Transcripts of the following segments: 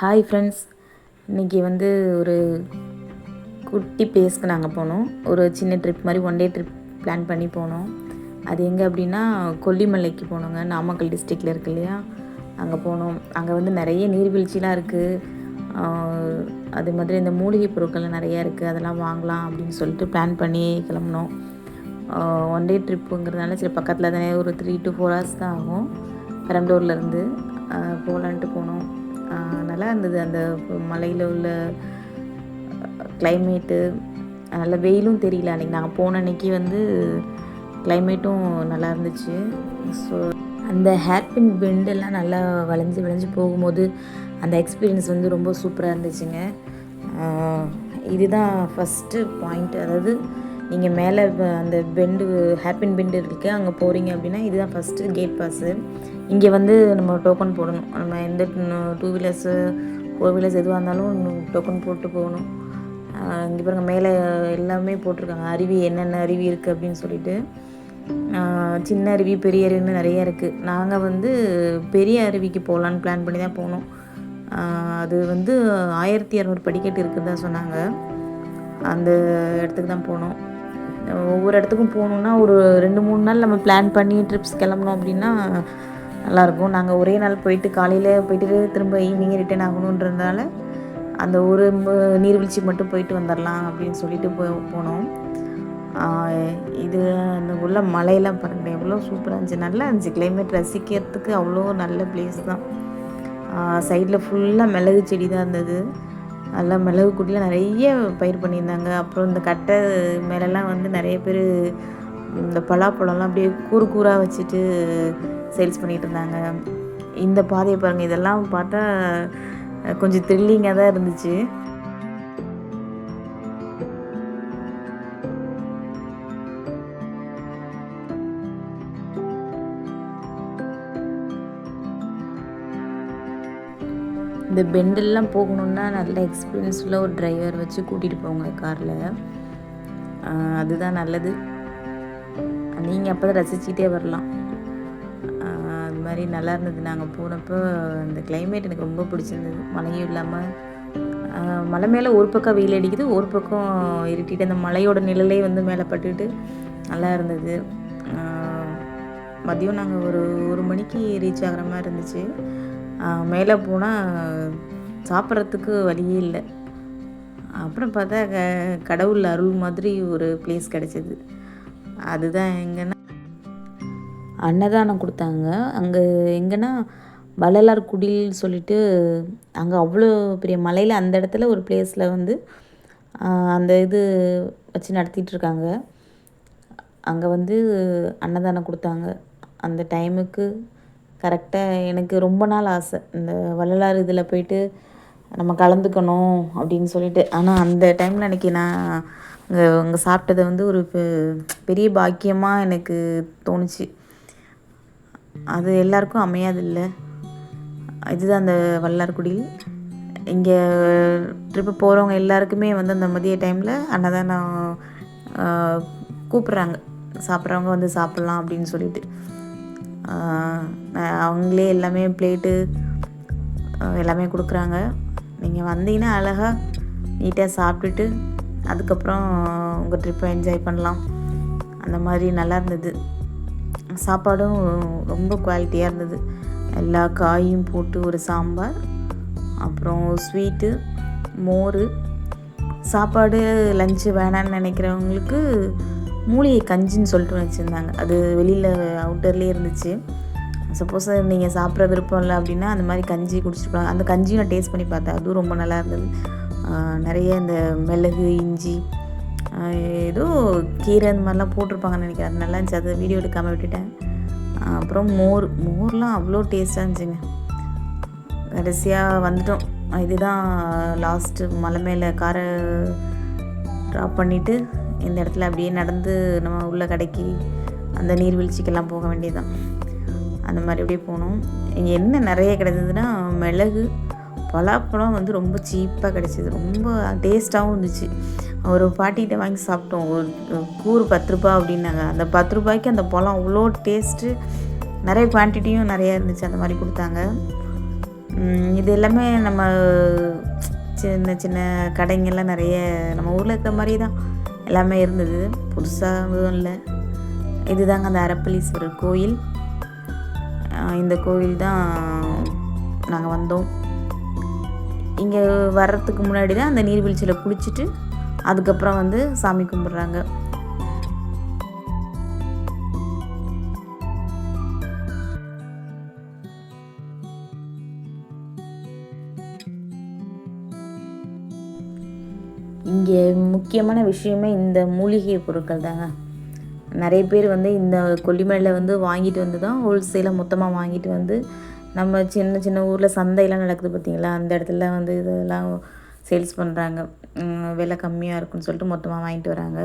Hi friends இன்றைக்கி வந்து ஒரு குட்டி பிளேஸ்க்கு நாங்கள் போனோம். ஒரு சின்ன ட்ரிப் மாதிரி ஒன் டே ட்ரிப் பிளான் பண்ணி போனோம். அது எங்கே அப்படின்னா கொல்லிமலைக்கு போனோங்க. நாமக்கல் டிஸ்ட்ரிக்டில் இருக்கு இல்லையா? அங்கே போனோம். அங்கே வந்து நிறைய நீர்வீழ்ச்சிலாம் இருக்குது அது மாதிரி இந்த மூலிகை பொருட்கள்லாம் நிறையா இருக்குது அதெல்லாம் வாங்கலாம் அப்படின்னு சொல்லிட்டு பிளான் பண்ணி கிளம்புனோம். ஒன் டே ட்ரிப்புங்கிறதுனால சரி பக்கத்தில் தானே ஒரு த்ரீ டு ஃபோர் ஹவர்ஸ் தான் ஆகும். பெரம்பலூர்லேருந்து போகலான்ட்டு போனோம். நல்லா இருந்தது. அந்த மலையில் உள்ள கிளைமேட்டு நல்ல வெயிலும் தெரியல அன்றைக்கி நாங்கள் போன அன்னைக்கு வந்து கிளைமேட்டும் நல்லா இருந்துச்சு. ஸோ அந்த ஹேர்பின் பெண்டெல்லாம் நல்லா வளைஞ்சு வளைஞ்சு போகும்போது அந்த எக்ஸ்பீரியன்ஸ் வந்து ரொம்ப சூப்பராக இருந்துச்சுங்க. இதுதான் ஃபஸ்ட்டு பாயிண்ட் அதாவது நீங்கள் மேலே அந்த பெண்டு ஹேர்பின் பெண்டு இருக்குது அங்கே போகிறீங்க அப்படின்னா இதுதான் ஃபஸ்ட்டு கேட் பாஸு இங்கே வந்து நம்ம டோக்கன் போடணும். நம்ம எந்த டூ வீலர்ஸு ஃபோர் வீலர்ஸ் எதுவாக இருந்தாலும் டோக்கன் போட்டு போகணும். இங்கே பாருங்கள் மேலே எல்லாமே போட்டிருக்காங்க. அருவி என்னென்ன அருவி இருக்குது அப்படின்னு சொல்லிட்டு. சின்ன அருவி பெரிய அருவின்னு நிறைய இருக்குது நாங்கள் வந்து பெரிய அருவிக்கு போகலான்னு பிளான் பண்ணி தான் போனோம். அது வந்து ஆயிரத்தி இரநூறு படிக்கட்டு இருக்குன்னு தான் சொன்னாங்க. அந்த இடத்துக்கு தான் போனோம். ஒவ்வொரு இடத்துக்கும் போகணுன்னா ஒரு ரெண்டு மூணு நாள் நம்ம பிளான் பண்ணி ட்ரிப்ஸ் கிளம்புனோம் அப்படின்னா நல்லாயிருக்கும். நாங்கள் ஒரே நாள் போயிட்டு காலையில் போயிட்டு திரும்ப ஈவினிங் ரிட்டர்ன் ஆகணுன்றதுனால அந்த ஒரு நீர்வீழ்ச்சி மட்டும் போயிட்டு வந்துடலாம் அப்படின்னு சொல்லிட்டு போ போனோம். இது அந்த உள்ள மலையெல்லாம் பாருங்கள் எவ்வளோ சூப்பராக இருந்துச்சு. நல்லா இருந்துச்சு. கிளைமேட் ரசிக்கிறதுக்கு அவ்வளோ நல்ல பிளேஸ் தான். சைடில் ஃபுல்லாக மிளகு செடி தான் இருந்தது. நல்லா மிளகு குட்டியில் நிறைய பயிர் பண்ணியிருந்தாங்க. அப்புறம் இந்த கட்டை மேலெல்லாம் வந்து நிறைய பேர் இந்த பலாப்பழம்லாம் அப்படியே கூறு கூறாக வச்சுட்டு சேல்ஸ் பண்ணிகிட்டு இருந்தாங்க இந்த பாதையை பாருங்கள் இதெல்லாம் பார்த்தா கொஞ்சம் த்ரில்லிங்காக தான் இருந்துச்சு. இந்த பெண்டெல்லாம் போகணுன்னா நல்ல எக்ஸ்பீரியன்ஸ் உள்ள ஒரு டிரைவர் வச்சு கூட்டிகிட்டு போங்க காரில். அதுதான் நல்லது. நீங்கள் அப்போ தான் ரசிச்சுக்கிட்டே வரலாம் அது மாதிரி நல்லா இருந்தது. நாங்கள் போனப்போ அந்த கிளைமேட் எனக்கு ரொம்ப பிடிச்சிருந்தது. மழையும் இல்லாமல் மலை மேலே ஒரு பக்கம் வெயில் அடிக்குது ஒரு பக்கம் இருட்டிட்டு அந்த மலையோட நிழலே வந்து மேலே பட்டுட்டு நல்லா இருந்தது. மதியம் நாங்கள் ஒரு ஒரு மணிக்கு ரீச் ஆகிற மாதிரி இருந்துச்சு. மேலே போனால் சாப்பிட்றதுக்கு வழியே இல்லை. அப்புறம் பார்த்தா க கடவுள் அருள் மாதிரி ஒரு பிளேஸ் கிடச்சிது. அதுதான் எங்கன்னா அன்னதானம் கொடுத்தாங்க. அங்கே எங்கன்னா வள்ளலார் குடில் சொல்லிட்டு அங்கே அவ்வளோ பெரிய மலையில் அந்த இடத்துல ஒரு பிளேஸில் வந்து அந்த இது வச்சு நடத்திட்டுருக்காங்க அங்கே வந்து அன்னதானம் கொடுத்தாங்க. அந்த டைமுக்கு கரெக்டாக எனக்கு ரொம்ப நாள் ஆசை. இந்த வள்ளலார் இதில் போயிட்டு நம்ம கலந்துக்கணும் அப்படின்னு சொல்லிட்டு. ஆனால் அந்த டைமில் அன்றைக்கி நான் அங்கே அங்கே சாப்பிட்டது வந்து ஒரு பெ- பெரிய பாக்கியமாக எனக்கு தோணுச்சு. அது எல்லாருக்கும் அமையாது இதுதான் அந்த வல்லார்குடியில் இங்கே ட்ரிப்பு போகிறவங்க எல்லாருக்குமே வந்து அந்த மதிய டைமில் அன்னதானம் நான் கூப்பிட்றாங்க. சாப்பிட்றவங்க வந்து சாப்பிட்லாம் அப்படின்னு சொல்லிட்டு. அவங்களே எல்லாமே பிளேட்டு எல்லாமே கொடுக்குறாங்க. நீங்கள் வந்தீங்கன்னா அழகாக நீட்டாக சாப்பிட்டுட்டு அதுக்கப்புறம் உங்கள் ட்ரிப்பை என்ஜாய் பண்ணலாம். அந்த மாதிரி நல்லா இருந்தது. சாப்பாடும் ரொம்ப குவாலிட்டியாக இருந்தது. எல்லா காயும் போட்டு ஒரு சாம்பார் அப்புறம் ஸ்வீட்டு மோர். சாப்பாடு லஞ்சு வேணான்னு நினைக்கிறவங்களுக்கு மூலிகை கஞ்சின்னு சொல்லிட்டு வச்சுருந்தாங்க. அது வெளியில் அவுட்டர்லேயே இருந்துச்சு. சப்போஸ் நீங்கள் சாப்பிட்ற விருப்பம் இல்லை அப்படின்னா அந்த மாதிரி கஞ்சி குடிச்சிருப்பாங்க. அந்த கஞ்சியும் நான் டேஸ்ட் பண்ணி பார்த்தேன். அதுவும் ரொம்ப நல்லா இருந்தது. நிறைய இந்த மிளகு இஞ்சி ஏதோ கீரை அந்த மாதிரிலாம் போட்டிருப்பாங்கன்னு நினைக்கிறேன். அது நல்லா இருந்துச்சு. அது வீடியோ எடுக்காமல் விட்டுட்டேன். அப்புறம் மோர் மோர்லாம் அவ்வளோ டேஸ்ட்டாக இருந்துச்சுங்க. கடைசியாக வந்துட்டோம். இதுதான் லாஸ்ட்டு மலை மேலே காரை ட்ராப் பண்ணிவிட்டு இந்த இடத்துல அப்படியே நடந்து நம்ம உள்ள கடைக்கு அந்த நீர்வீழ்ச்சிக்கெல்லாம் போக வேண்டியதுதான். அந்த மாதிரி அப்படியே போனோம். இங்கே என்ன நிறைய கிடைச்சதுன்னா மிளகு பலாப்பழம் வந்து ரொம்ப சீப்பாக கிடைச்சிது. ரொம்ப டேஸ்ட்டாகவும் இருந்துச்சு. ஒரு பாட்டிகிட்ட வாங்கி சாப்பிட்டோம். ஒரு கூறு பத்து ரூபா அப்படின்னாங்க. அந்த பத்து ரூபாய்க்கு அந்த பழம் அவ்வளோ டேஸ்ட்டு நிறைய குவான்டிட்டியும் நிறையா இருந்துச்சு. அந்த மாதிரி கொடுத்தாங்க. இது எல்லாமே நம்ம சின்ன சின்ன கடைங்கள்லாம் நிறைய நம்ம ஊரில் இருக்கிற மாதிரி தான் எல்லாமே இருந்தது. புதுசாக எதுவும் இல்லை. இதுதாங்க அந்த அரப்பளீஸ்வரர் கோயில். இந்த கோயில் தான் நாங்கள் வந்தோம். இங்கே வர்றதுக்கு முன்னாடி தான் அந்த நீர்வீழ்ச்சியில் குளிச்சுட்டு அதுக்கப்புறம் வந்து சாமி கும்பிட்றாங்க. இங்கே முக்கியமான விஷயமே இந்த மூலிகை பொருட்கள் தாங்க. நிறைய பேர் வந்து இந்த கொல்லிமலையில் வந்து வாங்கிட்டு வந்து தான் ஹோல்சேலாக மொத்தமாக வாங்கிட்டு வந்து நம்ம சின்ன சின்ன ஊரில் சந்தையெல்லாம் நடக்குது பார்த்தீங்களா? அந்த இடத்துல வந்து இதெல்லாம் சேல்ஸ் பண்ணுறாங்க விலை கம்மியாக இருக்குன்னு சொல்லிட்டு மொத்தமாக வாங்கிட்டு வராங்க.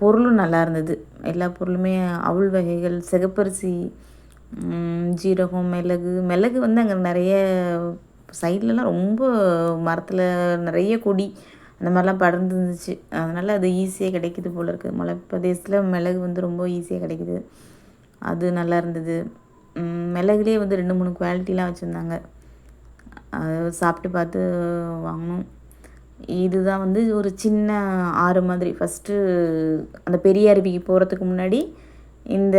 பொருளும் நல்லா இருந்தது. எல்லா பொருளுமே அவுள் வகைகள் சிகப்பரிசி ஜீரகம் மிளகு மிளகு வந்து அங்கே நிறைய சைட்லலாம் ரொம்ப மரத்தில் நிறைய கொடி அந்த மாதிரிலாம் படர்ந்துருந்துச்சு. அதனால் அது ஈஸியாக கிடைக்கிது போல் இருக்குது மலை பிரதேசத்தில் மிளகு வந்து ரொம்ப ஈஸியாக கிடைக்கிது. அது நல்லா இருந்தது. மிளகுலேயே வந்து ரெண்டு மூணு குவாலிட்டிலாம் வச்சுருந்தாங்க. அது சாப்பிட்டு பார்த்து வாங்கினோம் இதுதான் வந்து ஒரு சின்ன ஆறு மாதிரி. ஃபஸ்ட்டு அந்த பெரிய அருவிக்கு போகிறதுக்கு முன்னாடி இந்த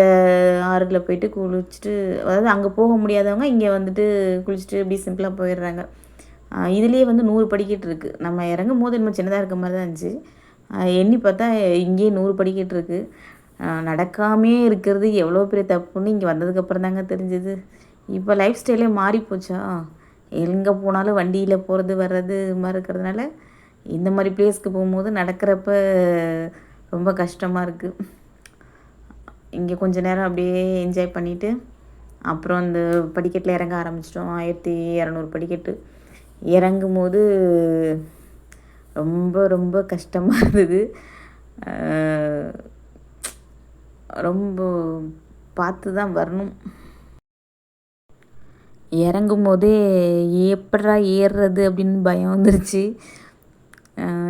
ஆறுல போயிட்டு குளிச்சுட்டு அதாவது அங்கே போக முடியாதவங்க இங்கே வந்துட்டு குளிச்சுட்டு இப்படி சிம்பிளாக போயிடுறாங்க. இதுலேயே வந்து நூறு படிக்கட்டு இருக்குது நம்ம இறங்கும் போது இன்னும் சின்னதாக இருக்க மாதிரி தான் இருந்துச்சு. எண்ணி பார்த்தா இங்கேயே நூறு படிக்கட்டு இருக்குது நடக்காமே இருக்கிறது எவ்வளோ பெரிய தப்புன்னு இங்கே வந்ததுக்கப்புறம் தாங்க தெரிஞ்சுது. இப்போ லைஃப் ஸ்டைலே மாறி போச்சா? எங்கே போனாலும் வண்டியில் போகிறது வர்றது இது மாதிரி இருக்கிறதுனால இந்த மாதிரி பிளேஸ்க்கு போகும்போது நடக்கிறப்ப ரொம்ப கஷ்டமாக இருக்குது இங்கே கொஞ்ச நேரம் அப்படியே என்ஜாய் பண்ணிவிட்டு அப்புறம் அந்த படிக்கட்டில் இறங்க ஆரம்பிச்சிட்டோம். ஆயிரத்தி இரநூறு படிக்கட்டு. இறங்கும் போது ரொம்ப ரொம்ப கஷ்டமாக இருந்தது. ரொம்ப பார்த்து தான் வரணும். இறங்கும் போதே எப்படா ஏறுறது அப்படின்னு பயம் வந்துருச்சு.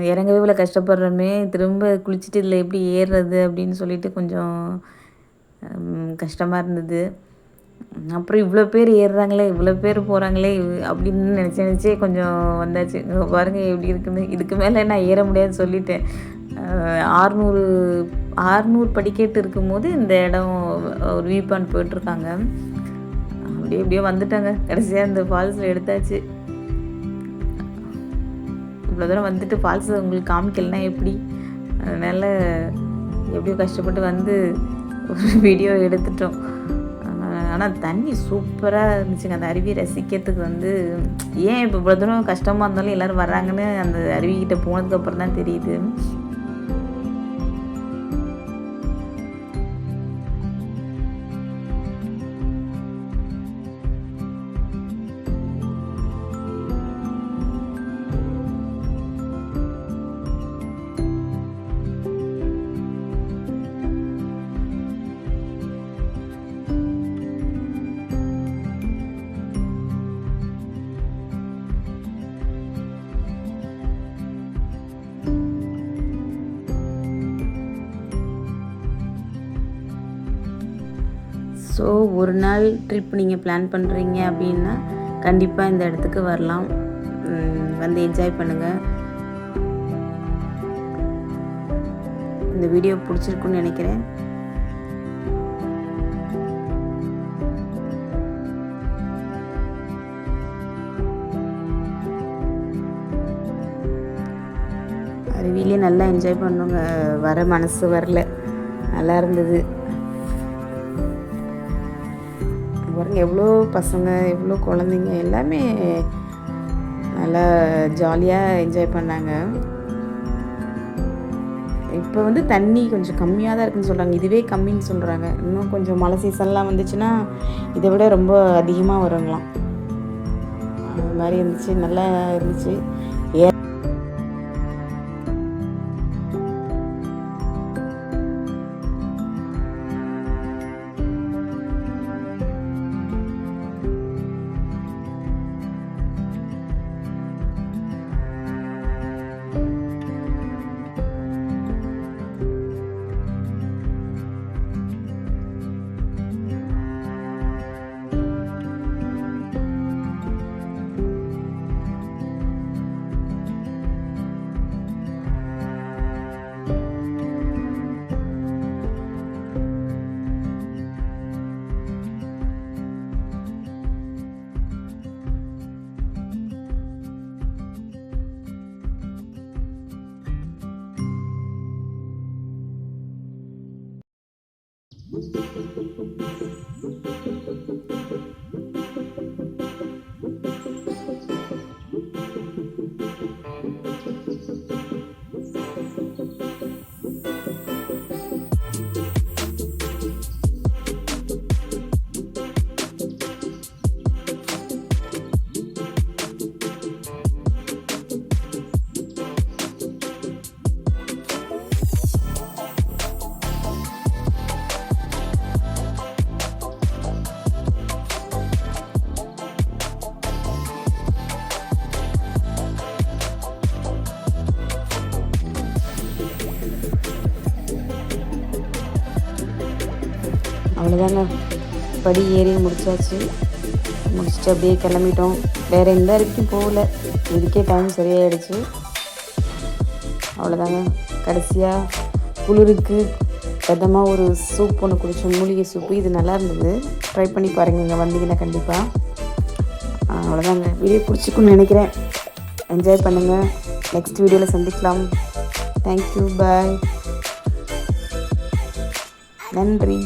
இறங்கவே இவ்வளோ கஷ்டப்படுறோமே திரும்ப குளிச்சுட்டு இதில் எப்படி ஏறுறது அப்படின்னு சொல்லிட்டு கொஞ்சம் கஷ்டமாக இருந்தது. அப்புறம் இவ்வளோ பேர் ஏறுறாங்களே இவ்வளோ பேர் போகிறாங்களே அப்படின்னு நினச்சி நினச்சே கொஞ்சம் வந்தாச்சு. பாருங்கள் பாருங்க எப்படி இருக்குன்னு. இதுக்கு மேலே நான் ஏற முடியாதுன்னு சொல்லிட்டேன். ஆறுநூறு ஆறுநூறு படிக்கட்டு இருக்கும்போது இந்த இடம் ஒரு வியூ பாயிண்ட் போயிட்டுருக்காங்க. அப்படியே அப்படியே வந்துட்டாங்க. கடைசியாக இந்த ஃபால்ஸில் எடுத்தாச்சு. இவ்வளோ தூரம் வந்துட்டு ஃபால்ஸ் உங்களுக்கு காமிக்கலனா எப்படி? அதனால் எப்படியோ கஷ்டப்பட்டு வந்து ஒரு வீடியோ எடுத்துட்டோம். ஆனால் தண்ணி சூப்பராக இருந்துச்சுங்க. அந்த அருவியை ரசிக்கிறதுக்கு வந்து ஏன் இப்போ இவ்வளோ தூரம் கஷ்டமாக இருந்தாலும் எல்லோரும் வர்றாங்கன்னு அந்த அருவிக்கிட்ட போனதுக்கப்புறம் தான் தெரியுது. ஸோ ஒரு நாள் ட்ரிப் நீங்கள் பிளான் பண்ணுறீங்க அப்படின்னா கண்டிப்பாக இந்த இடத்துக்கு வரலாம். வந்து என்ஜாய் பண்ணுங்கள் இந்த வீடியோ பிடிச்சிருக்குன்னு நினைக்கிறேன். அருவியிலே நல்லா என்ஜாய் பண்ணுங்க. வர மனசு வரல. நல்லா இருந்தது. பாருங்கள் எவ்வளோ பசங்க எவ்வளோ குழந்தைங்க எல்லாமே நல்லா ஜாலியாக என்ஜாய் பண்ணாங்க. இப்போ வந்து தண்ணி கொஞ்சம் கம்மியாக தான் இருக்குன்னு சொல்கிறாங்க இதுவே கம்மின்னு சொல்கிறாங்க இன்னும் கொஞ்சம் மழை சீசன்லாம் வந்துச்சுன்னா இதை விட ரொம்ப அதிகமாக வருங்களாம். அது மாதிரி இருந்துச்சு நல்லா இருந்துச்சு. ஏ படி ஏறி முடிச்சாச்சு. முடிச்சுட்டு அப்படியே கிளம்பிட்டோம். வேறு எந்த வரைக்கும் போகல. இதுக்கே டைம் சரியாயிடுச்சு. அவ்வளோதாங்க கடைசியாக குளிருக்கு விதமாக ஒரு சூப் ஒன்று குடித்தோம் மூலிகை சூப்பு இது நல்லா இருந்தது. ட்ரை பண்ணி பாருங்கள் இங்கே வந்தீங்கன்னா கண்டிப்பாக அவ்வளோதாங்க வீடியோ பிடிச்சிக்குன்னு நினைக்கிறேன். என்ஜாய் பண்ணுங்கள் நெக்ஸ்ட் வீடியோவில் சந்திக்கலாம். தேங்க்யூ பாய் நன்றி.